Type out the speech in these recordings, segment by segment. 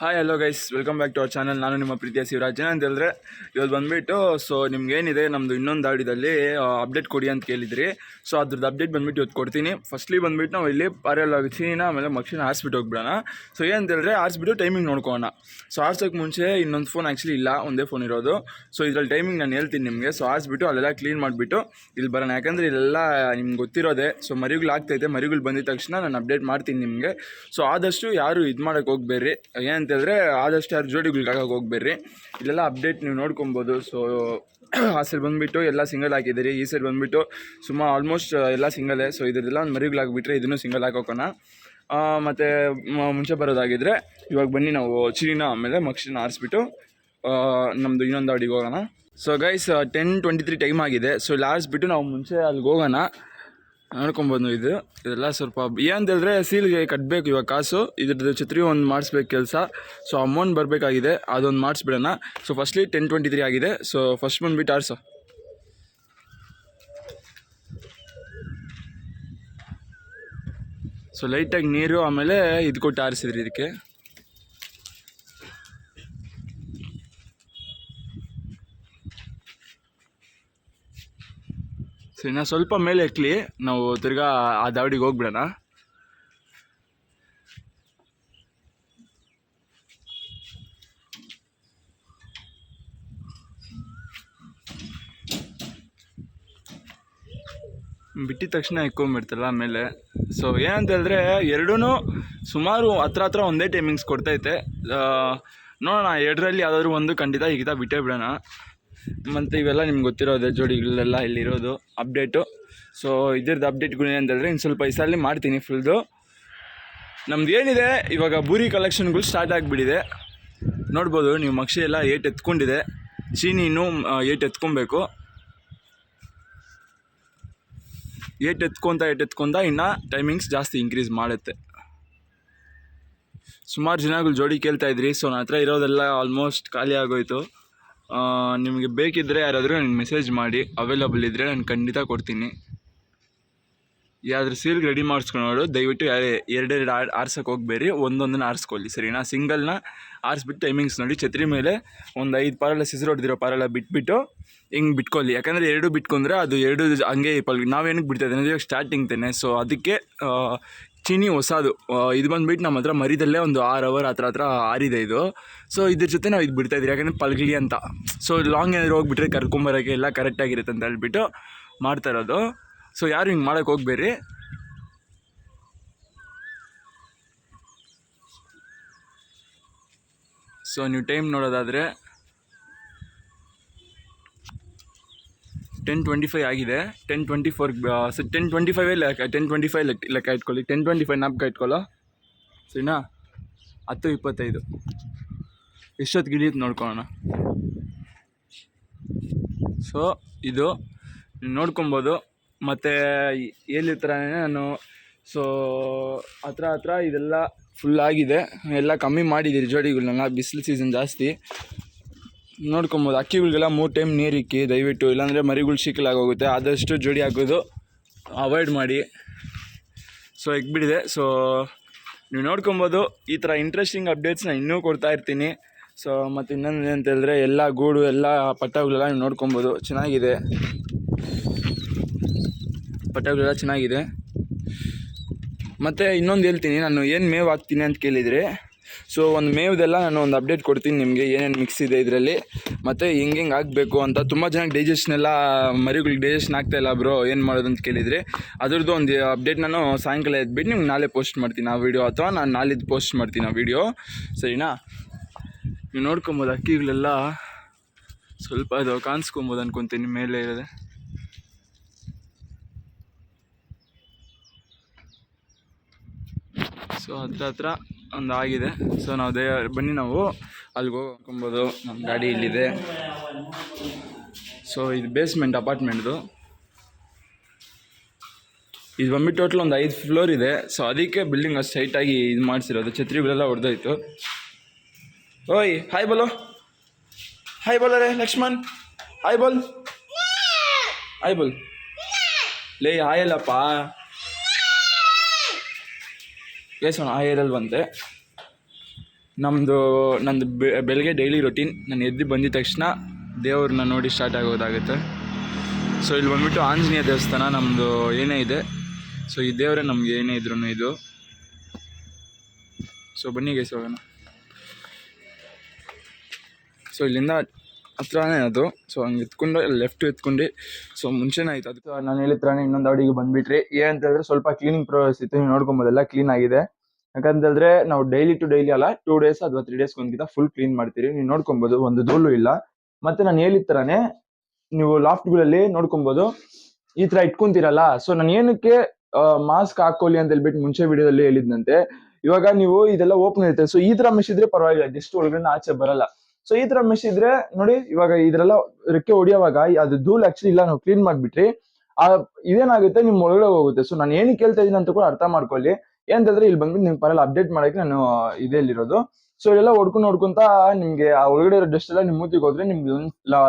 Hi hello guys welcome back to our channel ನಾನು ನಿಮ್ಮ ಪ್ರೀತಿಯ ಶಿವರಾಜ್ ಅಂತ ಹೇಳಿದ್ರೆ ಇವತ್ತು ಬಂದುಬಿಟ್ಟು ಸೊ ನಿಮ್ಗೇನಿದೆ ನಮ್ಮದು ಇನ್ನೊಂದು ಆಡಿದಲ್ಲಿ ಅಪ್ಡೇಟ್ ಕೊಡಿ ಅಂತ ಕೇಳಿದ್ರಿ. ಸೊ ಅದ್ರದ್ದು ಅಪ್ಡೇಟ್ ಬಂದ್ಬಿಟ್ಟು ಇವತ್ತು ಕೊಡ್ತೀನಿ. ಫಸ್ಟ್ಲಿ ಬಂದ್ಬಿಟ್ಟು ನಾವು ಇಲ್ಲಿ ಪಾರೆಲ್ಲ ಚೀನ ಆಮೇಲೆ ಮಕ್ಷಿನ ಹಾಸ್ಬಿಟ್ಟು ಹೋಗ್ಬಿಡೋಣ. ಸೊ ಏನಂತ ಹೇಳಿದ್ರೆ ಆರಿಸ್ಬಿಟ್ಟು ಟೈಮಿಂಗ್ ನೋಡ್ಕೋಣ ಸೊ ಆರ್ಸೋಕ್ಕೆ ಮುಂಚೆ ಇನ್ನೊಂದು ಫೋನ್ ಆ್ಯಕ್ಚುಲಿ ಇಲ್ಲ, ಒಂದೇ ಫೋನ್ ಇರೋದು. ಸೊ ಇದ್ರಲ್ಲಿ ಟೈಮಿಂಗ್ ನಾನು ಹೇಳ್ತೀನಿ ನಿಮಗೆ. ಸೊ ಆರಿಸ್ಬಿಟ್ಟು ಅಲ್ಲೆಲ್ಲ ಕ್ಲೀನ್ ಮಾಡಿಬಿಟ್ಟು ಇಲ್ಲಿ ಬರೋಣ. ಯಾಕಂದರೆ ಇಲ್ಲೆಲ್ಲ ನಿಮ್ಗೆ ಗೊತ್ತಿರೋದೆ. ಸೊ ಮರಿಗಳು ಆಗ್ತೈತೆ ಮರಿಗಳು ಬಂದಿದ ತಕ್ಷಣ ನಾನು ಅಪ್ಡೇಟ್ ಮಾಡ್ತೀನಿ ನಿಮಗೆ. ಸೊ ಆದಷ್ಟು ಯಾರು ಇದು ಮಾಡೋಕ್ಕೆ ಹೋಗ್ಬೇಡ್ರಿ. ಏನಂತ ಹೇಳಿದ್ರೆ ಆದಷ್ಟು ಯಾರು ಜೋಡಿಗಳು ಆಗೋಕೆ ಹೋಗ್ಬೇಡ್ರಿ. ಇಲ್ಲೆಲ್ಲ ಅಪ್ಡೇಟ್ ನೀವು ನೋಡ್ಕೊಬೋದು. ಸೊ ಆ ಸೈಡ್ ಬಂದುಬಿಟ್ಟು ಎಲ್ಲ ಸಿಂಗಲ್ ಹಾಕಿದ್ದೀರಿ, ಈ ಸೈಡ್ ಬಂದುಬಿಟ್ಟು ಸುಮ್ಮ ಆಲ್ಮೋಸ್ಟ್ ಎಲ್ಲ ಸಿಂಗಲೇ ಸೊ ಇದರದೆಲ್ಲ ಒಂದು ಮರಿಗಳಾಗ್ಬಿಟ್ರೆ ಇದನ್ನು ಸಿಂಗಲ್ ಹಾಕೋಕೋಣ. ಮತ್ತು ಮುಂಚೆ ಬರೋದಾಗಿದ್ದರೆ ಇವಾಗ ಬನ್ನಿ ನಾವು ಚೀನ ಆಮೇಲೆ ಮಕ್ಷಿನ ಆರಿಸ್ಬಿಟ್ಟು ನಮ್ಮದು ಇನ್ನೊಂದು ಅಡಿಗೆ ಹೋಗೋಣ. So guys ten twenty three time ಆಗಿದೆ. ಸೊ ಇಲ್ಲಿ ಆರಿಸ್ಬಿಟ್ಟು ನಾವು ಮುಂಚೆ ಅಲ್ಲಿಗೆ ಹೋಗೋಣ. ನೋಡ್ಕೊಬೋದು ಇದು. ಇದೆಲ್ಲ ಸ್ವಲ್ಪ ಏನಂತ ಹೇಳಿದ್ರೆ ಸೀಲ್ಗೆ ಕಟ್ಟಬೇಕು ಇವಾಗ ಕಾಸು. ಇದ್ರದ್ದು ಛತ್ರಿ ಒಂದು ಮಾಡಿಸ್ಬೇಕು ಕೆಲಸ. ಸೊ ಅಮೌಂಟ್ ಬರಬೇಕಾಗಿದೆ. ಅದೊಂದು ಮಾಡಿಸ್ಬಿಡೋಣ. So firstly ten twenty three ಆಗಿದೆ ಸೊ ಫಸ್ಟ್ ಬಂದುಬಿಟ್ಟು ಆರ್ಸು ಸೊ ಲೈಟಾಗಿ ನೀರು, ಆಮೇಲೆ ಇದು ಕೊಟ್ಟು ಆರಿಸಿದ್ರಿ ಇದಕ್ಕೆ. ಸೊ ಇನ್ನು ಸ್ವಲ್ಪ ಮೇಲೆ ಎಕ್ಲಿ ನಾವು ತಿರ್ಗಾ ಆ ದಾವಡಿಗೆ ಹೋಗ್ಬಿಡೋಣ. ಬಿಟ್ಟಿದ ತಕ್ಷಣ ಎಕ್ಕೊಂಬಿಡ್ತಲ್ಲ ಆಮೇಲೆ. ಸೊ ಏನಂತ ಹೇಳಿದ್ರೆ ಎರಡೂ ಸುಮಾರು ಹತ್ರ ಹತ್ರ ಒಂದೇ ಟೈಮಿಂಗ್ಸ್ ಕೊಡ್ತೈತೆ. ನೋಡೋಣ, ಎರಡರಲ್ಲಿ ಯಾವುದಾದ್ರು ಒಂದು ಖಂಡಿತ ಈಗ ಬಿಟ್ಟೇ ಬಿಡೋಣ. ಮತ್ತು ಇವೆಲ್ಲ ನಿಮ್ಗೆ ಗೊತ್ತಿರೋದೆ ಜೋಡಿಗಳೆಲ್ಲ ಇಲ್ಲಿರೋದು ಅಪ್ಡೇಟು ಸೊ ಇದ್ರದ್ದು ಅಪ್ಡೇಟ್ಗಳು ಏನಂತಂದರೆ ಇನ್ನು ಸ್ವಲ್ಪ ಈ ಸಲ ಮಾಡ್ತೀನಿ ಫುಲ್ದು ನಮ್ದು ಏನಿದೆ, ಇವಾಗ ಬೂರಿ ಕಲೆಕ್ಷನ್ಗಳು ಸ್ಟಾರ್ಟ್ ಆಗಿಬಿಟ್ಟಿದೆ. ನೋಡ್ಬೋದು, ನೀವು ಮಕ್ಷಿ ಎಲ್ಲ ಏಟ್ ಎತ್ಕೊಂಡಿದೆ. ಚೀನಿ ಇನ್ನೂ ಏಟ್ ಎತ್ಕೊಬೇಕು. ಏಟ್ ಎತ್ಕೊತ, ಏಟ್ ಎತ್ಕೊಂತ ಇನ್ನು ಟೈಮಿಂಗ್ಸ್ ಜಾಸ್ತಿ ಇನ್ಕ್ರೀಸ್ ಮಾಡುತ್ತೆ. ಸುಮಾರು ಜನಗಳು ಜೋಡಿ ಕೇಳ್ತಾ ಇದ್ರಿ ಸೊ ನನ್ನ ಹತ್ರ ಇರೋದೆಲ್ಲ ಆಲ್ಮೋಸ್ಟ್ ಖಾಲಿ ಆಗೋಯ್ತು. ನಿಮಗೆ ಬೇಕಿದ್ದರೆ ಯಾರಾದರೂ ನನಗೆ ಮೆಸೇಜ್ ಮಾಡಿ ಅವೈಲಬಲ್ ಇದ್ದರೆ ನಾನು ಖಂಡಿತ ಕೊಡ್ತೀನಿ. ಯಾದ್ರೂ ಸೀಲ್ಗೆ ರೆಡಿ ಮಾಡಿಸ್ಕೊಂಡು ದಯವಿಟ್ಟು ಎರಡೆರಡು ಆರ್ ಆರ್ಸಕ್ಕೆ ಹೋಗ್ಬೇಡಿ, ಒಂದೊಂದನ್ನು ಆರಿಸ್ಕೊಳ್ಳಿ, ಸರಿನಾ? ಸಿಂಗಲ್ನ ಆರಿಸ್ಬಿಟ್ಟು ಟೈಮಿಂಗ್ಸ್ ನೋಡಿ, ಛತ್ರಿ ಮೇಲೆ ಒಂದು ಐದು ಪಾರಲ್ಲ ಸಿಸರು ಹೊಡೆದಿರೋ ಪಾರಲ್ಲ ಬಿಟ್ಬಿಟ್ಟು ಹಿಂಗೆ ಬಿಟ್ಕೊಳ್ಳಿ. ಯಾಕಂದರೆ ಎರಡು ಬಿಟ್ಕೊಂಡ್ರೆ ಅದು ಎರಡು ಹಂಗೆ ಪಲ್ ನಾವೇನಕ್ಕೆ ಬಿಡ್ತಾ ಇದ್ದೀವಿ? ಇವಾಗ ಸ್ಟಾರ್ಟಿಂಗ್ ತಾನೆ ಸೊ ಅದಕ್ಕೆ ಚೀನಿ ಹೊಸದು ಇದು ಬಂದ್ಬಿಟ್ಟು ನಮ್ಮ ಹತ್ರ ಮರಿದಲ್ಲೇ ಒಂದು ಆರ್ ಅವರ್ ಹತ್ರ ಹತ್ರ ಆರಿದೆ ಇದು. ಸೊ ಇದ್ರ ಜೊತೆ ನಾವು ಇದು ಬಿಡ್ತಾ ಇದ್ದೀವಿ ಯಾಕಂದರೆ ಪಲ್ಗಲಿ ಅಂತ. ಸೊ ಲಾಂಗ್ ಏನಾದ್ರು ಹೋಗ್ಬಿಟ್ರೆ ಕರ್ಕೊಂಬರೋಕ್ಕೆ ಎಲ್ಲ ಕರೆಕ್ಟಾಗಿರುತ್ತೆ ಅಂತ ಹೇಳ್ಬಿಟ್ಟು ಮಾಡ್ತಾ ಇರೋದು. ಸೊ ಯಾರು ಹಿಂಗೆ ಮಾಡೋಕ್ಕೆ ಹೋಗ್ಬೇಡ್ರಿ? ಸೊ ನೀವು ಟೈಮ್ ನೋಡೋದಾದರೆ ಟೆನ್ ಟ್ವೆಂಟಿ ಫೈವ್ ಆಗಿದೆ ten twenty four ten twenty ಫೈವೇ ಲೆಕ್ಕ ಟೆನ್ ಟ್ವೆಂಟಿ ಫೈವ್ ಲೆಕ್ಕ ಲೆಕ್ಕ ಇಟ್ಕೊಳ್ಳಿ. ಟೆನ್ ಟ್ವೆಂಟಿ ಫೈವ್ ನಾಪ್ಕ ಇಟ್ಕೊಳ್ಳೋ? ಸರಿನಾ? ಹತ್ತು ಇಪ್ಪತ್ತೈದು. ಎಷ್ಟೊತ್ತು ಗಿಳಿಯುತ್ತೆ ನೋಡ್ಕೊಳ್ಳೋಣ. ಸೊ ಇದು ನೋಡ್ಕೊಬೋದು. ಮತ್ತು ಎಲ್ಲಿರ್ತಾರೆ ನಾನು ಸೊ ಹತ್ರ ಹತ್ರ ಇದೆಲ್ಲ ಫುಲ್ ಆಗಿದೆ. ಎಲ್ಲ ಕಮ್ಮಿ ಮಾಡಿದ್ದೀರಿ ಜೋಡಿಗಳನ್ನ ಬಿಸಿಲು ಸೀಸನ್ ಜಾಸ್ತಿ. ನೋಡ್ಕೊಬೋದು. ಅಕ್ಕಿಗಳಿಗೆಲ್ಲ ಮೂರು ಟೈಮ್ ನೀರಿಕ್ಕಿ ದಯವಿಟ್ಟು, ಇಲ್ಲಾಂದರೆ ಮರಿಗಳು ಶಿಕ್ಕಲಾಗೋಗುತ್ತೆ ಆದಷ್ಟು ಜೋಡಿ ಹಾಕೋದು ಅವಾಯ್ಡ್ ಮಾಡಿ. ಸೊ ಬಿಡಿದೆ. ಸೊ ನೀವು ನೋಡ್ಕೊಬೋದು. ಈ ಥರ ಇಂಟ್ರೆಸ್ಟಿಂಗ್ ಅಪ್ಡೇಟ್ಸ್ನ ಇನ್ನೂ ಕೊಡ್ತಾ ಇರ್ತೀನಿ. ಸೊ ಮತ್ತು ಇನ್ನೊಂದು ಏನಂತ ಹೇಳಿದ್ರೆ ಎಲ್ಲ ಗೂಡು, ಎಲ್ಲ ಪಟ್ಟಗಳೆಲ್ಲ ನೀವು ನೋಡ್ಕೊಬೋದು. ಚೆನ್ನಾಗಿದೆ. ಪಟ್ಟಗಳೆಲ್ಲ ಚೆನ್ನಾಗಿದೆ. ಮತ್ತು ಇನ್ನೊಂದು ಹೇಳ್ತೀನಿ. ನಾನು ಏನು ಮೇವು ಹಾಕ್ತೀನಿ ಅಂತ ಕೇಳಿದರೆ ಸೊ ಒಂದು ಮೇವ್ದೆಲ್ಲ ನಾನು ಒಂದು ಅಪ್ಡೇಟ್ ಕೊಡ್ತೀನಿ ನಿಮಗೆ, ಏನೇನು ಮಿಕ್ಸ್ ಇದೆ ಇದರಲ್ಲಿ. ಮತ್ತು ಹೆಂಗೆ ಹೆಂಗೆ ಆಗಬೇಕು ಅಂತ ತುಂಬ ಜನ ಡೈಜೆಷನ್ ಎಲ್ಲ, ಮರಿಗಳಿಗೆ ಡೈಜೆಷನ್ ಆಗ್ತಾ ಇಲ್ಲ ಬ್ರೋ ಏನು ಮಾಡೋದು ಅಂತ ಕೇಳಿದರೆ. ಅದ್ರದ್ದು ಒಂದು ಅಪ್ಡೇಟ್ ನಾನು ಸಾಯಂಕಾಲ ಎದ್ಬಿಟ್ಟು ನಿಮ್ಗೆ ನಾಳೆ ಪೋಸ್ಟ್ ಮಾಡ್ತೀನಿ ಆ ವಿಡಿಯೋ ಅಥವಾ ನಾನು ನಾಳಿದ್ದು ಪೋಸ್ಟ್ ಮಾಡ್ತೀನಿ ಆ ವಿಡಿಯೋ ಸರಿನಾ? ನೀವು ನೋಡ್ಕೊಬೋದು, ಅಕ್ಕಿಗಳೆಲ್ಲ ಸ್ವಲ್ಪ ಅದು ಕಾಣಿಸ್ಕೊಬೋದು ಅನ್ಕೊತೀನಿ ಮೇಲೆ ಇರೋದೆ. ಸೊ ಹತ್ರ ಹತ್ರ ಒಂದು ಆಗಿದೆ. ಸೊ ನಾವು ದೇ, ಬನ್ನಿ ನಾವು. ಅಲ್ಲಿಗೆ ಹೋಗ್ಕೊಬೋದು ನಮ್ಮ ಗಾಡಿ ಇಲ್ಲಿದೆ. ಸೊ ಇದು ಬೇಸ್ಮೆಂಟ್ ಅಪಾರ್ಟ್ಮೆಂಟ್ದು ಇದು ಬಂದ್ಬಿಟ್ಟು ಟೋಟಲ್ ಒಂದು ಐದು ಫ್ಲೋರ್ ಇದೆ. ಸೊ ಅದಕ್ಕೆ ಬಿಲ್ಡಿಂಗ್ ಅಷ್ಟು ಸೈಟಾಗಿ ಇದು ಮಾಡಿಸಿರೋದು. ಛತ್ರಿಗಳೆಲ್ಲ ಹೊಡೆದೋಯ್ತು ಓಯ್ ಹಾಯ್ ಬಲೋ. ಹಾಯ್ ಬೋಲ ರೇ, ಲಕ್ಷ್ಮಣ್. ಹಾಯ್ ಬೋಲ್. ಹಾಯ್ ಬೋಲ್. ಲೇ ಹಾಯ್ ಕೇಸೋಣ ಆ ಏರಲ್ಲಿ ಬಂತೆ ನಮ್ಮದು ನಂದು ಬೆ- ಬೆಳಗ್ಗೆ ಡೈಲಿ ರೊಟೀನ್ ನಾನು ಎದ್ದು ಬಂದಿದ ತಕ್ಷಣ ದೇವ್ರನ್ನ ನೋಡಿ ಸ್ಟಾರ್ಟ್ ಆಗೋದಾಗುತ್ತೆ. ಸೊ ಇಲ್ಲಿ ಬಂದುಬಿಟ್ಟು ಆಂಜನೇಯ ದೇವಸ್ಥಾನ ನಮ್ಮದು ಏನೇ ಇದೆ. ಸೊ ಈ ದೇವರೇ ನಮ್ಗೆ ಏನೇ ಇದ್ರೂ ಇದು. ಸೊ ಬನ್ನಿ ಗೈಸ್ ಸೊ ಇಲ್ಲಿಂದ ಹತ್ರನೇ ಅದು. ಸೊ ಹಂಗೆ ಎತ್ಕೊಂಡು ಲೆಫ್ಟ್ ಎತ್ಕೊಂಡು ಸೊ ಮುಂಚೆನೇ ಆಯ್ತು ಅದು. ನಾನು ಹೇಳಿದ್ರೆ ಇನ್ನೊಂದು ಅವಡಿಗೆ ಬಂದ್ಬಿಟ್ರಿ. ಏನಂತ ಹೇಳಿದ್ರೆ ಸ್ವಲ್ಪ ಕ್ಲೀನಿಂಗ್ ಪ್ರೋಸೆಸ್ ಇತ್ತು ನೀವು ನೋಡ್ಕೊಬೋದೆಲ್ಲ ಕ್ಲೀನ್ ಆಗಿದೆ. ಯಾಕಂತ ಹೇಳಿದ್ರೆ ನಾವು ಡೈಲಿ ಟು ಡೈಲಿ ಅಲ್ಲ ಟೂ ಡೇಸ್ ಅಥವಾ ತ್ರೀ ಡೇಸ್ ಒಂದ್ಗಿಂತ ಫುಲ್ ಕ್ಲೀನ್ ಮಾಡ್ತೀರಿ. ನೀವು ನೋಡ್ಕೊಬೋದು, ಒಂದು ಧೂಳು ಇಲ್ಲ. ಮತ್ತೆ ನಾನು ಹೇಳಿದ ಥರನೇ ನೀವು ಲಾಫ್ಟ್ಗಳಲ್ಲಿ ನೋಡ್ಕೊಬೋದು, ಈ ತರ ಇಟ್ಕೊಂತೀರಲ್ಲ. ಸೊ ನಾನು ಏನಕ್ಕೆ ಮಾಸ್ಕ್ ಹಾಕೊಳ್ಳಿ ಅಂತ ಹೇಳ್ಬಿಟ್ಟು ಮುಂಚೆ ವಿಡಿಯೋದಲ್ಲಿ ಹೇಳಿದ್ನಂತೆ, ಇವಾಗ ನೀವು ಇದೆಲ್ಲ ಓಪನ್ ಇರುತ್ತೆ ಸೊ ಈ ತರ ಮಿಸ್ ಇದ್ರೆ ಪರವಾಗಿಲ್ಲ ಜಸ್ಟ್ ಒಳಗಡೆ ಆಚೆ ಬರಲ್ಲ. ಸೊ ಈ ತರ ಮಿಸ್ ಇದ್ರೆ ನೋಡಿ, ಇವಾಗ ಇದ್ರೆಲ್ಲ ರೆಕ್ಕೆ ಹೊಡಿಯೋವಾಗ ಅದು ಧೂಳು ಆಕ್ಚುಲಿ ಇಲ್ಲ, ನಾವು ಕ್ಲೀನ್ ಮಾಡ್ಬಿಟ್ರಿ. ಆ, ಇದೇನಾಗುತ್ತೆ, ನಿಮ್ ಒಳಗಡೆ ಹೋಗುತ್ತೆ. ಸೊ ನಾನು ಏನಕ್ಕೆ ಕೇಳ್ತಾ ಇದೀನಿ ಅಂತ ಕೂಡ ಅರ್ಥ ಮಾಡ್ಕೊಳ್ಳಿ. ಏನಂತಂದ್ರೆ ಇಲ್ಲಿ ಬಂದ್ಬಿಟ್ಟು ನಿಮ್ಗೆ ಪರಲ್ಲ ಅಪ್ಡೇಟ್ ಮಾಡಕ್ಕೆ ನಾನು ಇದೇಲಿರೋದು ಸೊ ಇದೆಲ್ಲ ಹೊಡ್ಕೊಂಡು ನೋಡ್ಕೊಂತ ನಿಮ್ಗೆ ಆ ಒಳಗಡೆ ಇರೋ ಡಸ್ಟ್ ಎಲ್ಲ ನಿಮ್ ಮೂತಿಗೆ ಹೋದ್ರೆ ನಿಮ್ಗೆ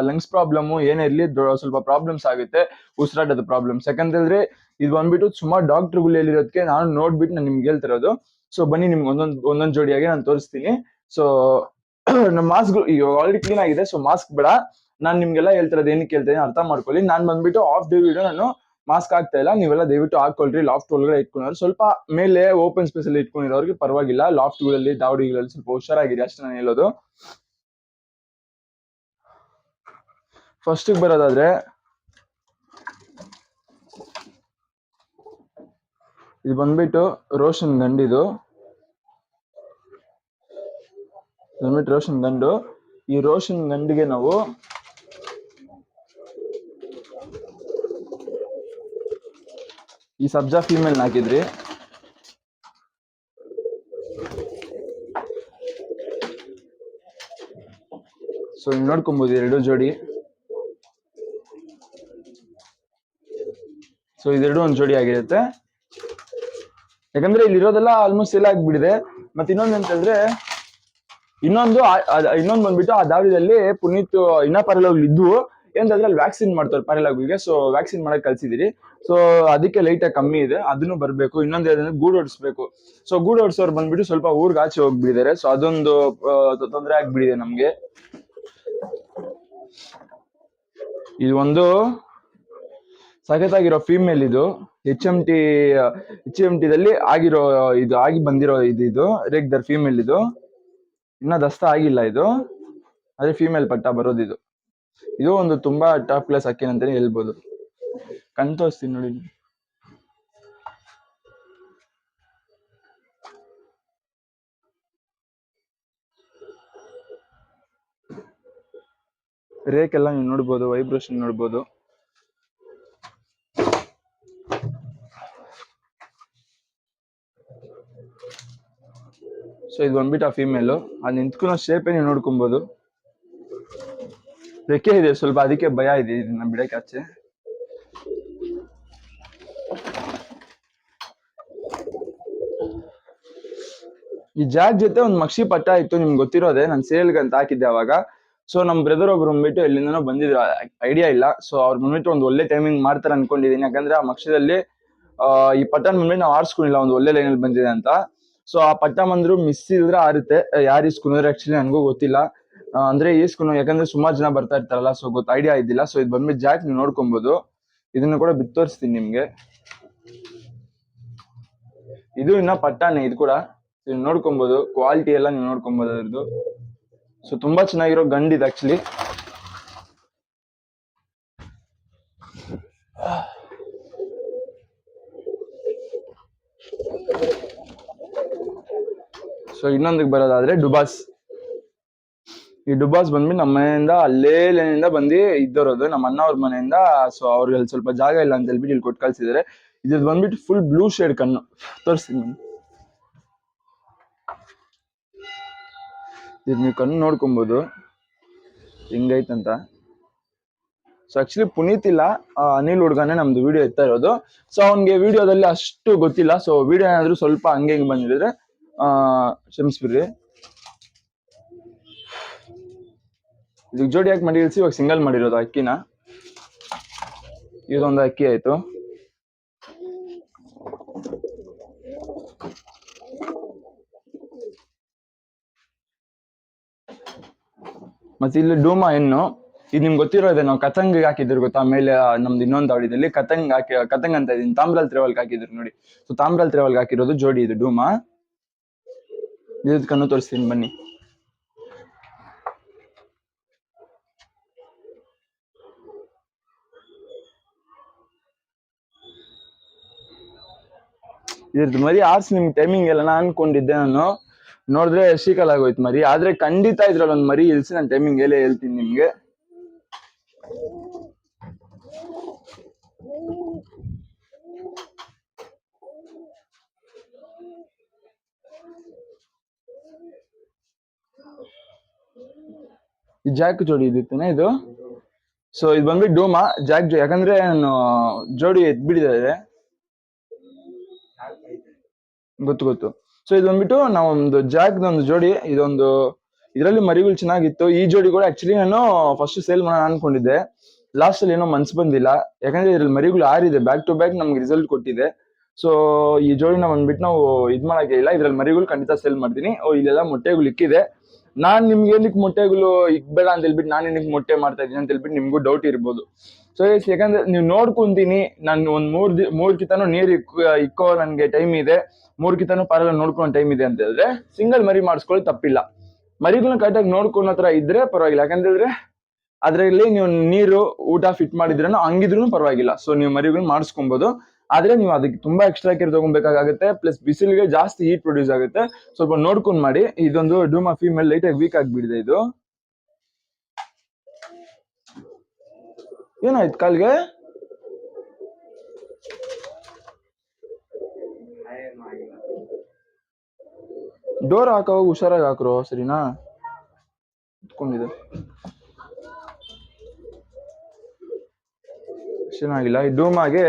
ಲಂಗ್ಸ್ ಪ್ರಾಬ್ಲಮ್ ಏನೇ ಇರ್ಲಿ ಸ್ವಲ್ಪ ಪ್ರಾಬ್ಲಮ್ಸ್ ಆಗುತ್ತೆ. ಉಸಿರಾಟದ ಪ್ರಾಬ್ಲಮ್ಸ್ ಯಾಕಂತಂದ್ರೆ ಇದು ಬಂದ್ಬಿಟ್ಟು ಸುಮಾರು ಡಾಕ್ಟರ್ಗಳು ಹೇಳಿರೋದಕ್ಕೆ ನಾನು ನೋಡ್ಬಿಟ್ಟು ನಾನು ನಿಮ್ಗೆ ಹೇಳ್ತಿರೋದು ಸೊ ಬನ್ನಿ, ನಿಮ್ಗೆ ಒಂದೊಂದು ಒಂದೊಂದು ಜೋಡಿಯಾಗಿ ನಾನು ತೋರಿಸ್ತೀನಿ. ಸೊ ನಮ್ಮ ಮಾಸ್ಕ್ ಇವಾಗ ಆಲ್ರೆಡಿ ಕ್ಲೀನ್ ಆಗಿದೆ ಸೊ ಮಾಸ್ಕ್ ಬೇಡ. ನಾನು ನಿಮ್ಗೆಲ್ಲ ಹೇಳ್ತಿರೋದು ಏನಕ್ಕೆ ಹೇಳ್ತೇನೆ ಅರ್ಥ ಮಾಡ್ಕೊಳ್ಳಿ. ನಾನು ಬಂದ್ಬಿಟ್ಟು ಆಫ್ ಡೇ ವಿಡಿಯೋ ನಾನು ಮಾಸ್ಕ್ ಹಾಕ್ತಾ ಇಲ್ಲ, ನೀವೆಲ್ಲ ದಯವಿಟ್ಟು ಹಾಕೊಳ್ರಿ. ಲಾಫ್ಟ್ ಒಳಗಡೆ ಇಟ್ಕೊಂಡ್ರೆ ಸ್ವಲ್ಪ ಮೇಲೆ ಓಪನ್ ಸ್ಪೇಸ್ ಅಲ್ಲಿ ಇಟ್ಕೊಂಡಿರೋರಿಗೆ ಪರವಾಗಿಲ್ಲ. ಲಾಫ್ಟ್ಗಳಲ್ಲಿ ದಾವಡಿಗಳಲ್ಲಿ ಸ್ವಲ್ಪ ಹುಷಾರಾಗಿದೆ ಅಷ್ಟೇ ನಾನು ಹೇಳೋದು. ಫಸ್ಟಿಗೆ ಬರೋದಾದ್ರೆ, ಇದು ಬಂದ್ಬಿಟ್ಟು ರೋಷನ್ ಗಂಡಿದು. ಬಂದ್ಬಿಟ್ಟು ರೋಷನ್ ಗಂಡು ಈ ರೋಷನ್ ಗಂಡಿಗೆ ನಾವು ಈ ಸಬ್ಜಾ ಫೀಮೇಲ್ ಹಾಕಿದ್ರಿ. ಸೊ ನೀವು ನೋಡ್ಕೊಬೋದು ಎರಡು ಜೋಡಿ. ಸೊ ಇದೆರಡು ಒಂದು ಜೋಡಿ ಆಗಿರುತ್ತೆ. ಯಾಕಂದ್ರೆ ಇಲ್ಲಿರೋದೆಲ್ಲ ಆಲ್ಮೋಸ್ಟ್ ಸೇಲ್ ಆಗ್ಬಿಟ್ಟಿದೆ. ಮತ್ತೆ ಇನ್ನೊಂದು ಅಂತ ಹೇಳಿದ್ರೆ ಇನ್ನೊಂದು ಇನ್ನೊಂದು ಬಂದ್ಬಿಟ್ಟು ಆ ದಾವಳಿದಲ್ಲಿ ಪುನೀತ್ ಇನ್ನ ಪರಲಗಳು ಇದ್ವು ಏನಂದ್ರೆ ಅಲ್ಲಿ ವ್ಯಾಕ್ಸಿನ್ ಮಾಡ್ತಾರೆ ಪರಲಗಳಿಗೆ ಸೊ ವ್ಯಾಕ್ಸಿನ್ ಮಾಡಕ್ ಕಲ್ಸಿದಿರಿ ಸೊ ಅದಕ್ಕೆ ಲೈಟ್ ಕಮ್ಮಿ ಇದೆ. ಅದನ್ನು ಬರಬೇಕು. ಇನ್ನೊಂದು ಏನಂದ್ರೆ ಗೂಡ್ ಓಡಿಸ್ಬೇಕು ಸೊ ಗೂಡ್ ಹೊಡ್ಸೋರು ಬಂದ್ಬಿಟ್ಟು ಸ್ವಲ್ಪ ಊರ್ಗೆ ಆಚೆ ಹೋಗ್ಬಿಟ್ಟಿದ್ದಾರೆ. ಸೊ ಅದೊಂದು ತೊಂದರೆ ಆಗ್ಬಿಟ್ಟಿದೆ ನಮ್ಗೆ. ಇದು ಒಂದು ಸಖತ್ತಾಗಿರೋ ಫೀಮೇಲ್ ಇದು. H M T H M ಟಿದಲ್ಲಿ ಆಗಿರೋ, ಇದು ಆಗಿ ಬಂದಿರೋ ಇದು ಇದು ರೇಗ್ದರ್ ಫೀಮೇಲ್ ಇದು. ಇನ್ನ ದಸ್ತ ಆಗಿಲ್ಲ ಇದು ಅದೇ ಫೀಮೇಲ್ ಪಟ್ಟ ಬರೋದಿದು ಇದು. ಒಂದು ತುಂಬಾ ಟಾಪ್ ಕ್ಲಾಸ್ ಅಕ್ಕಿನ ಅಂತಾನೆ ಹೇಳ್ಬೋದು. ಕಣ್ ನೋಡಿ ರೇಕ್ ಎಲ್ಲ ನೀವು ನೋಡ್ಬೋದು ವೈಬ್ರೇಷನ್ ನೋಡ್ಬೋದು. ಸೊ ಇದು ಬಂದ್ಬಿಟ್ಟು ಆ ಫೀಮೇಲು ಅದು ನಿಂತ್ಕೊಳ್ಳೋ ಶೇಪೇ ನೀವು ನೋಡ್ಕೊಬೋದು? ರೆಕ್ಕೆ ಇದೆ, ಸ್ವಲ್ಪ ಅದಕ್ಕೆ ಭಯ ಇದೆ ಇದನ್ನ ಬಿಡಕ್ಕೆ ಆಚೆ. ಈ ಜಾಗ್ ಜೊತೆ ಒಂದು ಮಕ್ಷಿ ಪಟ್ಟ ಇತ್ತು, ನಿಮ್ಗೆ ಗೊತ್ತಿರೋದೆ, ನಾನು ಸೇಲ್ಗೆ ಅಂತ ಹಾಕಿದ್ದೆ ಅವಾಗ. ಸೊ ನಮ್ಮ ಬ್ರದರ್ ಒಬ್ರು ಬಂದ್ಬಿಟ್ಟು ಎಲ್ಲಿಂದನೋ ಬಂದಿದ್ರು ಐಡಿಯಾ ಇಲ್ಲ. ಸೊ ಅವ್ರ ಬಂದ್ಬಿಟ್ಟು ಒಂದು ಒಳ್ಳೆ ಟೈಮಿಂಗ್ ಮಾಡ್ತಾರೆ ಅನ್ಕೊಂಡಿದ್ದೀನಿ ಯಾಕಂದ್ರೆ ಆ ಮಕ್ಷದಲ್ಲಿ ಈ ಪಟ್ಟನ್ ಬಂದ್ಬಿಟ್ಟು ನಾವು ಆರಿಸ್ಕೊಂಡಿಲ್ಲ, ಒಂದು ಒಳ್ಳೆ ಲೈನಲ್ಲಿ ಬಂದಿದೆ ಅಂತ. ಸೊ ಆ ಪಟ್ಟ ಬಂದ್ರು ಮಿಸ್ ಇಲ್ದ್ರೆ ಆರುತ್ತೆ ಯಾರು ಇಸ್ಕೊಂಡ್ರೆ ಆಕ್ಚುಲಿ ನನಗೂ ಗೊತ್ತಿಲ್ಲ. ಅಂದ್ರೆ ಈಸ್ಕೊಂಡು ಯಾಕಂದ್ರೆ ಸುಮಾರು ಜನ ಬರ್ತಾ ಇರ್ತಾರಲ್ಲ ಸೊ ಗೊತ್ತ ಐಡಿಯಾ ಇದ್ದಿಲ್ಲ. ಸೊ ಇದು ಬಂದ್ಬಿಟ್ಟು ಜಾಕ್ ನೀವು ನೋಡ್ಕೊಬೋದು. ಇದನ್ನ ಕೂಡ ಬಿತ್ತೋರಿಸ್ತೀನಿ ನಿಮ್ಗೆ. ಇದು ಇನ್ನ ಪಟ್ಟಾನೆ, ಇದು ಕೂಡ. ನೀವು ನೋಡ್ಕೊಬೋದು. ಕ್ವಾಲಿಟಿ ಎಲ್ಲ ನೀವು ನೋಡ್ಕೊಬೋದು ಅದ್ರದ್ದು. ಸೊ ತುಂಬಾ ಚೆನ್ನಾಗಿರೋ ಗಂಡ್ ಇದು ಆಕ್ಚುಲಿ ಸೊ ಇನ್ನೊಂದಕ್ಕೆ ಬರೋದಾದ್ರೆ ಡುಬಾಸ್. ಈ ಡುಬಾಸ್ ಬಂದ್ಬಿಟ್ಟು ನಮ್ಮ ಮನೆಯಿಂದ ಅಲ್ಲೇ ಲೇನಿಂದ ಬಂದು ಇದ್ದರೋದು, ನಮ್ಮ ಅಣ್ಣ ಅವ್ರ ಮನೆಯಿಂದ. ಸೊ ಅವ್ರಿಗೆ ಅಲ್ಲಿ ಸ್ವಲ್ಪ ಜಾಗ ಇಲ್ಲ ಅಂತ ಹೇಳ್ಬಿಟ್ಟು ಇಲ್ಲಿ ಕೊಟ್ಟು ಕಳ್ಸಿದ್ದಾರೆ. ಇದು ಬಂದ್ಬಿಟ್ಟು ಫುಲ್ ಬ್ಲೂ ಶೇಡ್ ಕಣ್ಣು. ತೋರಿಸ್ತೀನಿ ಇದು ನೀವು ಕಣ್ಣು ನೋಡ್ಕೊಬೋದು. ಹೆಂಗೈತಂತ ಸೊ ಆಕ್ಚುಲಿ ಪುನೀತ್ ಇಲ್ಲ. ಅನಿಲ್ ಹುಡ್ಗನೇ ನಮ್ದು ವಿಡಿಯೋ ಎತ್ತಾ ಇರೋದು. ಸೊ ಅವ್ನಿಗೆ ವಿಡಿಯೋದಲ್ಲಿ ಅಷ್ಟು ಗೊತ್ತಿಲ್ಲ. ಸೊ ವಿಡಿಯೋ ಏನಾದ್ರು ಸ್ವಲ್ಪ ಹಂಗೆ ಹಿಂಗೆ ಬಂದಿದ್ರೆ ಕ್ಷಮಿಸ್ಬಿಡ್ರಿ. ಇದಕ್ಕೆ ಜೋಡಿ ಯಾಕೆ ಮಾಡಿ ಇವಾಗ ಸಿಂಗಲ್ ಮಾಡಿರೋದು ಅಕ್ಕಿನ. ಇದೊಂದು ಅಕ್ಕಿ ಆಯ್ತು. ಮತ್ತೆ ಇಲ್ಲಿ ಡೂಮಾ ಹೆಣ್ಣು. ಇದು ನಿಮ್ಗೆ ಗೊತ್ತಿರೋದೆ, ನಾವು ಕತಂಗ್ ಹಾಕಿದ್ರು ಗೊತ್ತಾ? ಮೇಲೆ ನಮ್ದು ಇನ್ನೊಂದು ಅವಳಿದಲ್ಲಿ ಕತಂಗ್ ಹಾಕಿ ಕತಂಗ್ ಅಂತ ಇದೀನಿ. ತಾಮ್ರಲ್ ತ್ರೇವಲ್ಗೆ ಹಾಕಿದ್ರು ನೋಡಿ. ಸೊ ತಾಮ್ರಲ್ ತ್ರೇವಲ್ಗೆ ಹಾಕಿರೋದು ಜೋಡಿ ಇದು, ಡೂಮಾ. ಇದ್ ಕಣ್ಣು ತೋರಿಸ್ತೀನಿ, ಬನ್ನಿ. ಇದ್ರದ್ದು ಮರಿ ಆರ್ಸ್ ನಿಮ್ಗೆ ಟೈಮಿಂಗ್ ಎಲ್ಲ ನಾನು ಅನ್ಕೊಂಡಿದ್ದೆ ನಾನು. ನೋಡಿದ್ರೆ ಶೀಕಲ್ ಆಗೋಯ್ತು ಮರಿ. ಆದ್ರೆ ಖಂಡಿತ ಇದ್ರಲ್ಲಿ ಒಂದು ಮರಿ ಇಲ್ಸಿ ನಾನು ಟೈಮಿಂಗ್ ಎಲ್ಲೇ ಹೇಳ್ತೀನಿ ನಿಮ್ಗೆ ಈ ಜಾಕ್ ಜೋಡಿ ಇದಿತ್ತೇನೆ ಇದು. ಸೊ ಇದು ಬಂದ್ಬಿಟ್ಟು ಡೋಮ ಜಾಕ್ ಜೋ ಯಾಕಂದ್ರೆ ನಾನು ಜೋಡಿ ಎದ್ಬಿಟ್ಟಿದ್ದಾರೆ ಗೊತ್ತು ಗೊತ್ತು. ಸೊ ಇದು ಬಂದ್ಬಿಟ್ಟು ನಾವೊಂದು ಜಾಕ್ ಒಂದು ಜೋಡಿ, ಇದೊಂದು ಇದರಲ್ಲಿ ಮರಿಗಳು ಚೆನ್ನಾಗಿತ್ತು. ಈ ಜೋಡಿ ಕೂಡ ಆಕ್ಚುಲಿ ನಾನು ಫಸ್ಟ್ ಸೇಲ್ ಮಾಡೋಣ ಅನ್ಕೊಂಡಿದ್ದೆ. ಲಾಸ್ಟ್ ಅಲ್ಲಿ ಏನೋ ಮನ್ಸು ಬಂದಿಲ್ಲ. ಯಾಕಂದ್ರೆ ಇದ್ರಲ್ಲಿ ಮರಿಗಳು ಆರಿದೆ. ಬ್ಯಾಕ್ ಟು ಬ್ಯಾಕ್ ನಮ್ಗೆ ರಿಸಲ್ಟ್ ಕೊಟ್ಟಿದೆ. ಸೊ ಈ ಜೋಡಿನ ಬಂದ್ಬಿಟ್ಟು ನಾವು ಇದು ಮಾಡಕ್ಕೆ ಇಲ್ಲ. ಇದ್ರಲ್ಲಿ ಮರಿಗಳು ಖಂಡಿತ ಸೇಲ್ ಮಾಡ್ತೀನಿ. ಓ, ಇಲ್ಲೆಲ್ಲ ಮೊಟ್ಟೆಗಳು ಇಕ್ಕಿದೆ. ನಾನ್ ನಿಮ್ಗೆ ಏನಕ್ಕೆ ಮೊಟ್ಟೆಗಳು ಇಕ್ಬೇಡ ಅಂತ ಹೇಳ್ಬಿಟ್ಟು ನಾನು ಏನಕ್ಕೆ ಮೊಟ್ಟೆ ಮಾಡ್ತಾ ಇದ್ದೀನಿ ಅಂತ ಹೇಳ್ಬಿಟ್ಟು ನಿಮ್ಗೂ ಡೌಟ್ ಇರ್ಬೋದು. ಸೊ ಯಾಕಂದ್ರೆ ನೀವು ನೋಡ್ಕೊಂತೀನಿ, ನಾನು ಒಂದ್ ಮೂರ್ ದಿ, ಮೂರ್ ಕಿತನೂ ನೀರ್ ಇಕ್ ಇಕ್ಕೋ ನನ್ಗೆ ಟೈಮ್ ಇದೆ. ಮೂರ್ ಕಿತನೂ ಪಾರಲ್ಲ ನೋಡ್ಕೊಳೋ ಟೈಮ್ ಇದೆ ಅಂತ ಹೇಳಿದ್ರೆ ಸಿಂಗಲ್ ಮರಿ ಮಾಡಿಸ್ಕೊಳ್ಳಿ ತಪ್ಪಿಲ್ಲ. ಮರಿಗಳನ್ನ ಕರೆಕ್ಟಾಗಿ ನೋಡ್ಕೊಳ್ಳೋ ಹತ್ರ ಇದ್ರೆ ಪರವಾಗಿಲ್ಲ. ಯಾಕಂತಂದ್ರೆ ಅದ್ರಲ್ಲಿ ನೀವು ನೀರು, ಊಟ ಫಿಟ್ ಮಾಡಿದ್ರೂ ಹಂಗಿದ್ರು ಪರವಾಗಿಲ್ಲ. ಸೊ ನೀವು ಮರಿಗಳನ್ನ ಮಾಡಿಸ್ಕೊಬಹುದು ಆದ್ರೆ ನೀವು ಅದಕ್ಕೆ ತುಂಬಾ ಎಕ್ಸ್ಟ್ರಾ ಕೇರ್ ತಗೊಬೇಕಾಗುತ್ತೆ ಪ್ಲಸ್ ಬಿಸಿಲಿಗೆ ಜಾಸ್ತಿ ಹೀಟ್ ಪ್ರೊಡ್ಯೂಸ್ ಆಗುತ್ತೆ. ಸ್ವಲ್ಪ ನೋಡ್ಕೊಂಡ್ ಮಾಡಿ, ಇದೊಂದು ಡೂಮಾ ಫೀಮೇಲ್ ಲೈಟ್ ಆಗಿ ವೀಕ್ ಆಗಿಬಿಡಿದೆ ಇದು. ಏನಾಯ್ತು ಕಾಲ್ಗೆ? ಡೋರ್ ಹಾಕೋವಾಗ ಹುಷಾರಾಗಿ ಹಾಕ್ರು, ಸರಿನಾ? ಇಟ್ಕೊಂಡಿದೆ ಚೆನ್ನಾಗಿಲ್ಲ ಈ ಡೂಮಾಗೆ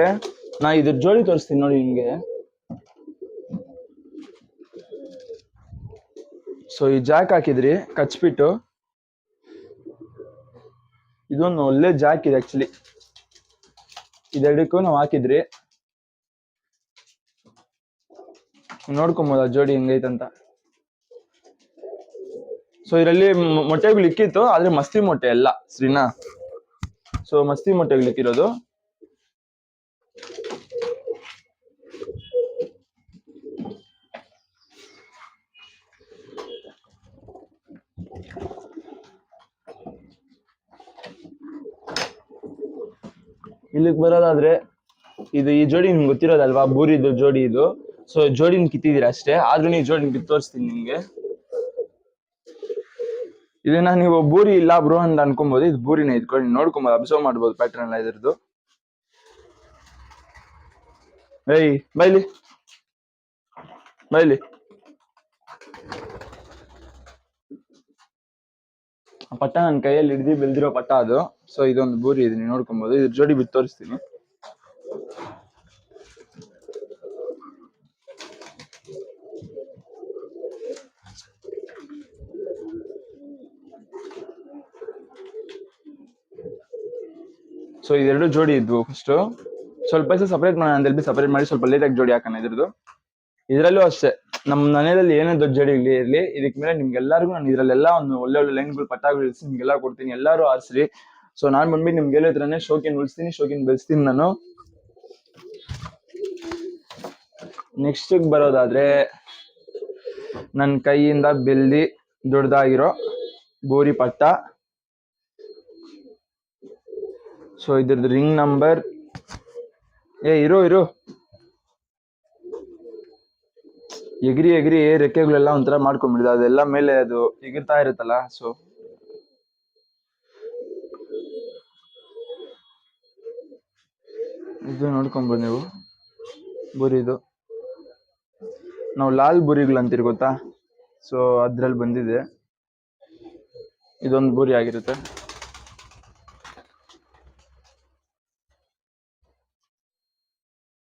ನಾ ಇದ್ರ ಜೋಡಿ ತೋರಿಸ್ತೀನಿ ನೋಡಿ ನಿಮ್ಗೆ. ಸೊ ಈ ಜಾಕ್ ಹಾಕಿದ್ರಿ, ಕಚ್ಬಿಟ್ಟು. ಇದೊಂದು ಒಳ್ಳೆ ಜಾಕ್ ಇದೆ ಆಕ್ಚುಲಿ ಇದೆರಡಕ್ಕೂ ನಾವು ಹಾಕಿದ್ರಿ. ನೋಡ್ಕೊಬೋದು ಜೋಡಿ ಹೆಂಗೈತಂತ. ಸೊ ಇದರಲ್ಲಿ ಮೊಟ್ಟೆಗಳು ಇಕ್ಕಿತ್ತು, ಆದ್ರೆ ಮಸ್ತಿ ಮೊಟ್ಟೆ ಎಲ್ಲ ಸರಿನಾ ಸೊ ಮಸ್ತಿ ಮೊಟ್ಟೆಗಳು ಇಕ್ಕಿರೋದು ಇಲ್ಲಿಗೆ ಬರೋದಾದ್ರೆ ಇದು ಈ ಜೋಡಿ ನಿಮ್ಗೆ ಗೊತ್ತಿರೋದಲ್ವಾ? ಬೂರಿದು ಜೋಡಿ ಇದು. ಸೊ ಜೋಡಿನ ಕಿತ್ತಿದೀರ ಅಷ್ಟೇ. ಆದ್ರೂ ನೀವು ಜೋಡಿನ ಕಿತ್ತು ತೋರಿಸ್ತೀನಿ ನಿಮ್ಗೆ. ಇದನ್ನ ನೀವು ಬೂರಿ ಇಲ್ಲ ಬ್ರೋ ಅಂತ ಅನ್ಕೊಬಹುದು ಇದು ಬೂರಿನ ಇದ್ಕೊಂಡು ನೋಡ್ಕೊಬೋದು. ಅಬ್ಸರ್ವ್ ಮಾಡ್ಬೋದು ಪ್ಯಾಟರ್ನ್ ಎಲ್ಲ ಇದ್ರದ್ದು. ಏಯ್, ಬೈಲಿ. ಬೈಲಿ. ಪಟ್ಟ ನನ್ನ ಕೈಯಲ್ಲಿ ಹಿಡ್ದು ಬೆಳೆದಿರೋ ಪಟ್ಟ ಅದು. ಸೊ ಇದೊಂದು ಬೂರಿ ಇದೆ ನೀವು ನೋಡ್ಕೊಬೋದು. ಇದ್ರ ಜೋಡಿ ಬಿ ತೋರಿಸ್ತೀನಿ. ಸೊ ಇದೆರಡು ಜೋಡಿ ಇದ್ವು ಫಸ್ಟು ಸ್ವಲ್ಪ ಸಪರೇಟ್ ಮಾಡೋಣ ಅಂತ ಸಪರೇಟ್ ಮಾಡಿ ಸ್ವಲ್ಪ ಲೇಟಾಗಿ ಜೋಡಿ ಹಾಕೋಣ ಇದ್ರದ್ದು. ಇದರಲ್ಲೂ ಅಷ್ಟೇ. ನಮ್ಮ ಮನೆಯಲ್ಲಿ ಏನೇ ದೊಡ್ಡ ಜೋಡಿ ಇರಲಿ, ಇರ್ಲಿ ಇದಕ್ಕೆ ಮೇಲೆ ನಿಮ್ಗೆಲ್ಲರಿಗೂ ನಾನು ಇದರಲ್ಲೆಲ್ಲ ಒಂದು ಒಳ್ಳೆ ಒಳ್ಳೆ ಲೈನ್ಗಳು ಪಟ್ಟಾಗಳು ಇಳಿಸಿ ನಿಮ್ಗೆಲ್ಲ ಕೊಡ್ತೀನಿ ಎಲ್ಲರೂ ಆರಿಸ್ರಿ. ಸೊ ನಾನು ಬಂದ್ಬಿಟ್ಟು ನಿಮ್ಗೆ ಹೇಳಿದ್ರೇ ಶೋಕಿನ ಉಳಿಸ್ತೀನಿ, ಶೋಕಿನ ಬೆಳೆಸ್ತೀನಿ ನಾನು. ನೆಕ್ಸ್ಟ್ ಬರೋದಾದ್ರೆ ನನ್ನ ಕೈಯಿಂದ ಬೆಲ್ದಿ ದೊಡ್ಡದಾಗಿರೋ ಬೋರಿ ಪಟ್ಟ. ಸೊ ಇದ್ರದ್ದು ರಿಂಗ್ ನಂಬರ್ ಏ, ಇರೋ ಇರೋ. ಎಗ್ರಿ ಎಗ್ರಿ ರೆಕ್ಕೆಗಳೆಲ್ಲ ಒಂಥರ ಮಾಡ್ಕೊಂಡ್ಬಿಡಿದೆ ಅದೆಲ್ಲ ಮೇಲೆ ಅದು ಎಗಿರ್ತಾ ಇರುತ್ತಲ್ಲ ಸೊ ಇದು ನೋಡ್ಕೊಂಬೋದು ನೀವು, ಬುರಿದು. ನಾವು ಲಾಲ್ ಬುರಿಗಳು ಗೊತ್ತಾ? ಸೊ ಅದ್ರಲ್ಲಿ ಬಂದಿದೆ. ಇದೊಂದು ಬುರಿ ಆಗಿರುತ್ತೆ.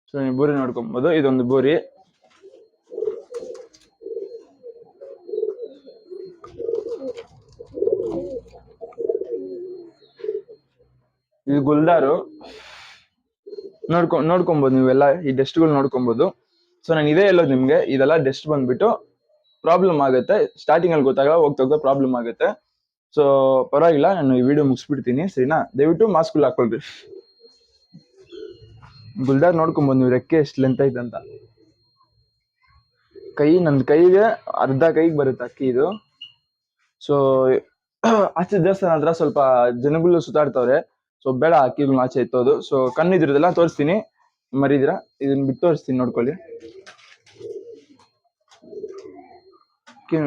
ಸೊ ನೀವು ಬುರಿ ನೋಡ್ಕೊಬೋದು, ಇದೊಂದು ಬೂರಿ. ಇದು ಗುಲ್ದಾರು ನೋಡ್ಕೊ ನೋಡ್ಕೊಬೋದು ನೀವೆಲ್ಲ ಈ ಡೆಸ್ಟ್ಗಳು ನೋಡ್ಕೊಬೋದು. ಸೊ ನಾನು ಇದೇ ಹೇಳೋದು ನಿಮ್ಗೆ, ಇದೆಲ್ಲ ಡೆಸ್ಟ್ ಬಂದ್ಬಿಟ್ಟು ಪ್ರಾಬ್ಲಮ್ ಆಗುತ್ತೆ. ಸ್ಟಾರ್ಟಿಂಗ್ ಅಲ್ಲಿ ಗೊತ್ತಾಗಲ್ಲ ಹೋಗ್ತಾ ಹೋಗ್ತಾ ಪ್ರಾಬ್ಲಮ್ ಆಗುತ್ತೆ. ಸೊ ಪರವಾಗಿಲ್ಲ, ನಾನು ಈ ವಿಡಿಯೋ ಮುಗಿಸ್ಬಿಡ್ತೀನಿ, ಸರಿನಾ? ದಯವಿಟ್ಟು ಮಾಸ್ಕ್ ಹಾಕೊಳ್ರಿ. ಗುಲ್ದಾರ್ ನೋಡ್ಕೊಂಬೋದು ನೀವು, ರೆಕ್ಕೆ ಎಷ್ಟು ಲೆಂತ್ ಐತೆ ಅಂತ. ಕೈ ನನ್ನ ಕೈಗೆ ಅರ್ಧ ಕೈಗೆ ಬರುತ್ತೆ ಅಕ್ಕಿ ಇದು. ಸೊ ಆಚೆ ದೇವಸ್ಥಾನ ಹತ್ರ ಸ್ವಲ್ಪ ಜನಗಳು ಸುತ್ತಾಡ್ತವ್ರೆ. ಸೊ ಬೇಡ ಅಕ್ಕಿಗಳನ್ನ ಆಚೆ ಎತ್ತೋದು. ಸೊ ಕಣ್ಣಿದ್ರದೆಲ್ಲ ತೋರಿಸ್ತೀನಿ. ಮರಿದಿರ? ಇದನ್ನ ಬಿಟ್ಟು ತೋರಿಸ್ತೀನಿ, ನೋಡ್ಕೊಳ್ಳಿ.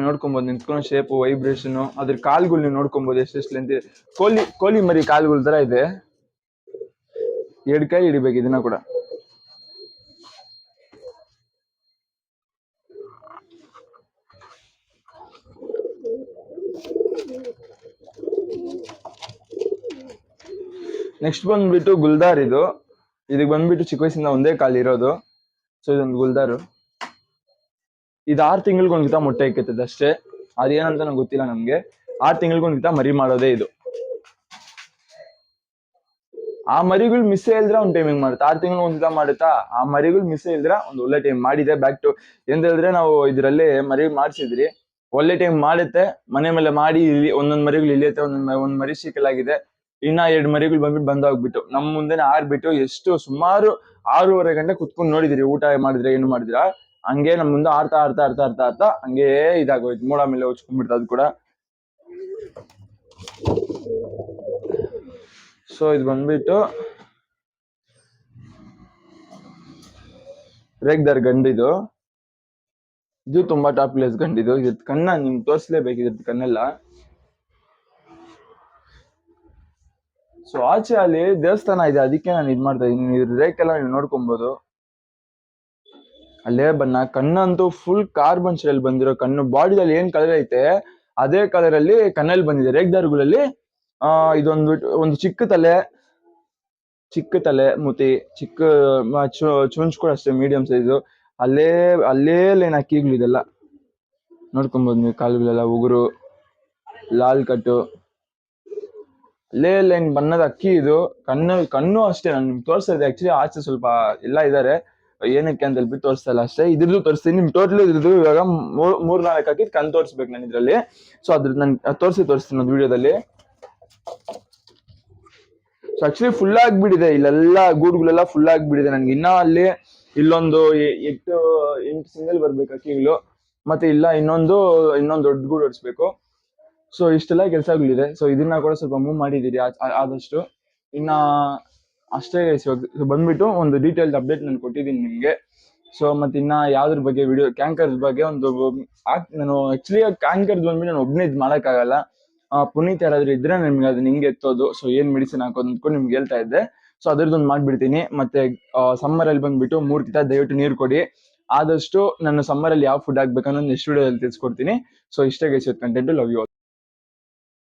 ನೋಡ್ಕೊಬೋದು ನಿಂತ್ಕೊಂಡು ಶೇಪ್ ವೈಬ್ರೇಷನ್ ಅದ್ರ ಕಾಲ್ಗಳು ನೀವು ನೋಡ್ಕೊಬೋದು ಎಷ್ಟೆಷ್ಟು ಲೆಂತ್ ಕೋಲಿ ಕೋಲಿ ಮರಿ ಕಾಲ್ಗಳ ತರ ಇದೆ. ಎರಡು ಕೈ ಹಿಡಿಬೇಕು ಇದನ್ನ ಕೂಡ. ನೆಕ್ಸ್ಟ್ ಬಂದ್ಬಿಟ್ಟು ಗುಲ್ದಾರ್ ಇದು. ಇದಕ್ಕೆ ಬಂದ್ಬಿಟ್ಟು ಚಿಕ್ಕ ವಯಸ್ಸಿಂದ ಒಂದೇ ಕಾಲು ಇರೋದು. ಸೊ ಇದೊಂದು ಗುಲ್ದಾರು. ಇದು ಆರು ತಿಂಗಳಿಗೆ ಒಂದ್ಗಿತ ಮೊಟ್ಟೆ ಇಕ್ಕತ್ತದೆ ಅಷ್ಟೇ. ಅದೇನಂತ ನಂಗೆ ಗೊತ್ತಿಲ್ಲ ನಮ್ಗೆ. ಆರು ತಿಂಗಳಿಗೆ ಒಂದ್ಗಿತ ಮರಿ ಮಾಡೋದೇ ಇದು. ಆ ಮರಿಗಳು ಮಿಸ್ ಇಲ್ದ್ರ ಒಂದು ಟೈಮಿಂಗ್ ಮಾಡುತ್ತೆ. ಆರು ತಿಂಗಳು ಒಂದ್ಗಿತ ಮಾಡುತ್ತಾ? ಆ ಮರಿಗಳು ಮಿಸ್ ಇಲ್ದ್ರ ಒಂದು ಒಳ್ಳೆ ಟೈಮ್ ಮಾಡಿದೆ. ಬ್ಯಾಕ್ ಟು ಎಂತ ಹೇಳಿದ್ರೆ ನಾವು ಇದರಲ್ಲಿ ಮರಿ ಮಾಡಿಸಿದ್ರಿ. ಒಳ್ಳೆ ಟೈಮ್ ಮಾಡುತ್ತೆ. ಮನೆ ಮೇಲೆ ಮಾಡಿ ಇಲ್ಲಿ ಒಂದೊಂದ್ ಮರಿಗಳು ಇಳಿಯುತ್ತೆ, ಒಂದೊಂದ್ ಒಂದ್ ಮರಿ ಸಿಕ್ಕಲಾಗಿದೆ ಇನ್ನ ಎರಡು ಮರಿಗಳು ಬಂದ್ಬಿಟ್ಟು ಬಂದೋಗ್ಬಿಟ್ಟು. ನಮ್ಮ ಮುಂದೆನೆ ಆರ್ಬಿಟ್ಟು ಎಷ್ಟು ಸುಮಾರು ಆರೂವರೆ ಗಂಟೆ ಕುತ್ಕೊಂಡು ನೋಡಿದಿರಿ, ಊಟ ಮಾಡಿದ್ರೆ, ಏನು ಮಾಡಿದ್ರ? ಹಂಗೆ ನಮ್ ಮುಂದೆ ಆರ್ತಾ ಆರ್ತಾ ಆರ್ತಾ ಆರ್ತಾ ಆರ್ತಾ ಹಂಗೆ ಇದಾಗೋಯ್ತು. ಮೂಡ ಮೇಲೆ ಹೊಚ್ಕೊಂಡ್ಬಿಡ್ತು ಅದು ಕೂಡ. ಸೊ ಇದು ಬಂದ್ಬಿಟ್ಟು ರೇಗ್ದಾರ್ ಗಂಡಿದು ಇದು. ತುಂಬಾ ಟಾಪ್ ಪ್ಲೇಸ್ ಗಂಡಿದು ಇದ್. ಕಣ್ಣ ನಿಮ್ಗೆ ತೋರಿಸ್ಲೇಬೇಕು ಕಣ್ಣೆಲ್ಲ. ಸೊ ಆಚೆ ಅಲ್ಲಿ ದೇವಸ್ಥಾನ ಇದೆ, ಅದಕ್ಕೆ ನಾನು ಇದ್ ಮಾಡ್ತಾ ಇದ್ದೀನಿ. ಇದ್ರ ರೇಖೆಲ್ಲ ನೀವು ನೋಡ್ಕೊಬೋದು. ಅಲ್ಲೇ ಬಣ್ಣ, ಕಣ್ಣಂತೂ ಫುಲ್ ಕಾರ್ಬನ್ ಶೇಲ್ ಬಂದಿರೋ ಕಣ್ಣು. ಬಾಡಿದಲ್ಲಿ ಏನ್ ಕಲರ್ ಐತೆ, ಅದೇ ಕಲರ್ ಅಲ್ಲಿ ಕಣ್ಣಲ್ಲಿ ಬಂದಿದೆ. ರೇಗ್ದಾರ್ಗಳಲ್ಲಿ ಆ, ಇದೊಂದು ಒಂದು ಚಿಕ್ಕ ತಲೆ ಚಿಕ್ಕ ತಲೆ, ಮುತಿ, ಚಿಕ್ಕ ಚುಂಚ್ ಕೂಡ ಅಷ್ಟೇ ಮೀಡಿಯಂ ಸೈಜು ಅಲ್ಲೇ ಅಲ್ಲೇ ಲೈನ್ ಅಕ್ಕಿಗಳು ಇದೆಲ್ಲ? ನೋಡ್ಕೊಬೋದು ನೀವು ಕಾಲುಗಳೆಲ್ಲ ಉಗುರು, ಲಾಲ್ ಕಟ್ಟು. ಅಲ್ಲೇ ಲೈನ್ ಬಣ್ಣದ ಅಕ್ಕಿ ಇದು. ಕಣ್ಣು ಕಣ್ಣು ಅಷ್ಟೇ, ನಾನು ನಿಮ್ಗೆ ತೋರಿಸ್ತಾ ಆಕ್ಚುಲಿ ಆಚೆ ಸ್ವಲ್ಪ ಎಲ್ಲ ಇದಾರೆ. ಏನಕ್ಕೆ ಅಂತ ಹೇಳ್ಬಿಟ್ಟು ತೋರಿಸ್ತಾ ಇಲ್ಲ ಅಷ್ಟೇ. ಇದ್ರದ್ದು ತೋರಿಸ್ತೀನಿ, ನಿಮ್ ಟೋಟಲ್ ಇದ್ರದ್ದು ಇವಾಗ ಮೂರ್ ನಾಲ್ಕು ಹಾಕಿದ್ ಕಣ್ ತೋರಿಸ್ಬೇಕು ನಾನು ಇದ್ರಲ್ಲಿ. ಸೊ ಅದ್ರ, ನಾನು ತೋರಿಸಿ ತೋರಿಸ್ತೀನಿ ಒಂದು ವಿಡಿಯೋದಲ್ಲಿ. ಸೊ ಆಕ್ಚುಲಿ ಫುಲ್ ಆಗ್ಬಿಟ್ಟಿದೆ, ಇಲ್ಲೆಲ್ಲ ಗೂಡುಗಳೆಲ್ಲ ಫುಲ್ ಆಗ್ಬಿಟ್ಟಿದೆ ನನ್ಗೆ ಇನ್ನ ಅಲ್ಲಿ ಇಲ್ಲೊಂದು ಎಂಟು ಎಂಟು ಸಿಂಗಲ್ ಬರ್ಬೇಕು ಅಕ್ಕಿಗಳು. ಮತ್ತೆ ಇಲ್ಲ ಇನ್ನೊಂದು ಇನ್ನೊಂದು ದೊಡ್ಡ ಗೂಡು ಹೊಡಿಸ್ಬೇಕು ಸೊ ಇಷ್ಟೆಲ್ಲ ಕೆಲಸಗಳಿದೆ. ಸೊ ಇದನ್ನ ಕೂಡ ಸ್ವಲ್ಪ ಮೂವ್ ಆ- ಆದಷ್ಟು. ಇನ್ನ ಅಷ್ಟೇ ಇವಾಗ ಬಂದ್ಬಿಟ್ಟು ಒಂದು ಡೀಟೇಲ್ಡ್ ಅಪ್ಡೇಟ್ ನಾನು ಕೊಟ್ಟಿದ್ದೀನಿ ನಿಮ್ಗೆ. ಸೊ ಮತ್ತೆ ಇನ್ನ ಯಾವ್ದ್ರ ಬಗ್ಗೆ ವಿಡಿಯೋ ಕ್ಯಾಂಕರ್ ಬಗ್ಗೆ ಒಂದು ನಾನು ಆಕ್ಚುಲಿ ಕ್ಯಾಂಕರ್ ಬಂದ್ಬಿಟ್ಟು ನಾನು ಒಬ್ಬನೇ ಇದು ಮಾಡೋಕ್ಕಾಗಲ್ಲ. ಪುನೀತ್ ಯಾರಾದ್ರೂ ಇದ್ರೆ ನಿಮ್ಗೆ ಅದನ್ನ ಹಿಂಗೆ ಎತ್ತೋದು. ಸೊ ಏನ್ ಮೆಡಿಸಿನ್ ಹಾಕೋದು ಅಂದ್ಕೊಂಡು ನಿಮ್ಗೆ ಹೇಳ್ತಾ ಇದ್ದೆ. ಸೊ ಅದ್ರದ್ದೊಂದು ಮಾಡ್ಬಿಡ್ತೀನಿ. ಮತ್ತೆ ಸಮ್ಮರ್ ಅಲ್ಲಿ ಬಂದ್ಬಿಟ್ಟು ಮೂರ್ ಕಿತ ದಯವಿಟ್ಟು ನೀರು ಕೊಡಿ. ಆದಷ್ಟು ನಾನು ಸಮ್ಮರ್ ಅಲ್ಲಿ ಯಾವ ಫುಡ್ ಹಾಕ್ಬೇಕು ಅನ್ನೋದು ನೆಕ್ಸ್ಟ್ ವಿಡಿಯೋದಲ್ಲಿ ತಿಳಿಸ್ಕೊಡ್ತೀನಿ. ಸೊ ಇಷ್ಟೇ ಗೈಸ್ ಕಂಟೆಂಟ್ ಲವ್ ಯು